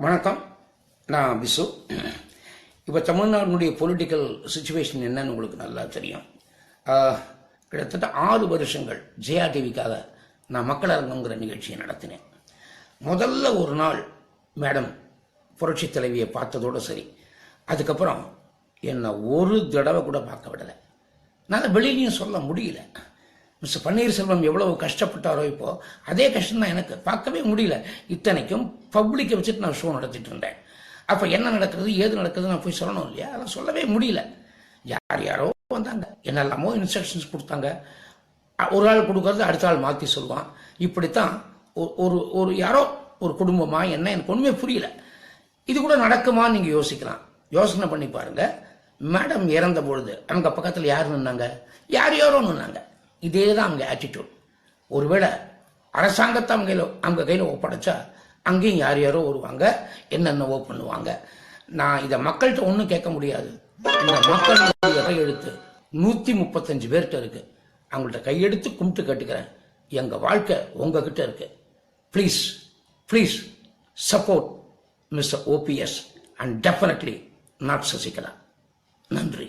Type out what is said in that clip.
வணக்கம். நான் பிசு. இப்போ தமிழ்நாட்டினுடைய பொலிட்டிக்கல் சுச்சுவேஷன் என்னன்னு உங்களுக்கு நல்லா தெரியும். கிட்டத்தட்ட ஆறு வருஷங்கள் ஜெயா டிவிக்காக நான் மக்கள் அரங்கங்கிற நிகழ்ச்சியை நடத்தினேன். முதல்ல ஒரு நாள் மேடம் புரட்சி தலைவியை பார்த்ததோடு சரி. அதுக்கப்புறம் என்னை ஒரு தடவை கூட பார்க்க விடலை. நான் வெளியிலையும் சொல்ல முடியல. மிஸ்டர் பன்னீர்செல்வம் எவ்வளவு கஷ்டப்பட்டாரோ இப்போ அதே கஷ்டம் தான் எனக்கு. பார்க்கவே முடியல. இத்தனைக்கும் பப்ளிக்கை வச்சுட்டு நான் ஷோ நடத்திட்டு இருந்தேன். அப்போ என்ன நடக்குது ஏது நடக்குது நான் போய் சொல்லணும் இல்லையா? அதெல்லாம் சொல்லவே முடியல. யார் யாரோ வந்தாங்க. என்னெல்லாமோ இன்ஸ்ட்ரக்ஷன்ஸ் கொடுத்தாங்க. ஒரு ஆள் கொடுக்கறது அடுத்த ஆள் மாற்றி சொல்லுவான். இப்படித்தான் ஒ- ஒரு ஒரு யாரோ ஒரு குடும்பமாக என்ன எனக்கு ஒன்றுமே புரியல. இது கூட நடக்குமான்னு நீங்கள் யோசிக்கலாம். யோசனை பண்ணி பாருங்கள் மேடம் இறந்த பொழுது அவங்க பக்கத்தில் யார் நின்னாங்க? யார் யாரோ நின்னாங்க? இதே தான் அவங்க ஆட்டிடியூட் ஒருவேளை அரசாங்கத்தை அவங்க கையில் அவங்க கையில் ஒப்படைச்சா அங்கேயும் யார் யாரோ வருவாங்க என்னென்னவோ பண்ணுவாங்க. நான் இதை மக்கள்கிட்ட ஒன்றும் கேட்க முடியாது. இந்த மக்கள் கையெழுத்து நூற்றி முப்பத்தஞ்சு பேர்கிட்ட இருக்கு. அவங்கள்ட்ட கையெடுத்து கும்பிட்டு கேட்டுக்கிறேன். எங்கள் வாழ்க்கை உங்ககிட்ட இருக்கு. Please please support mister OPS and definitely not Sasikala. நன்றி.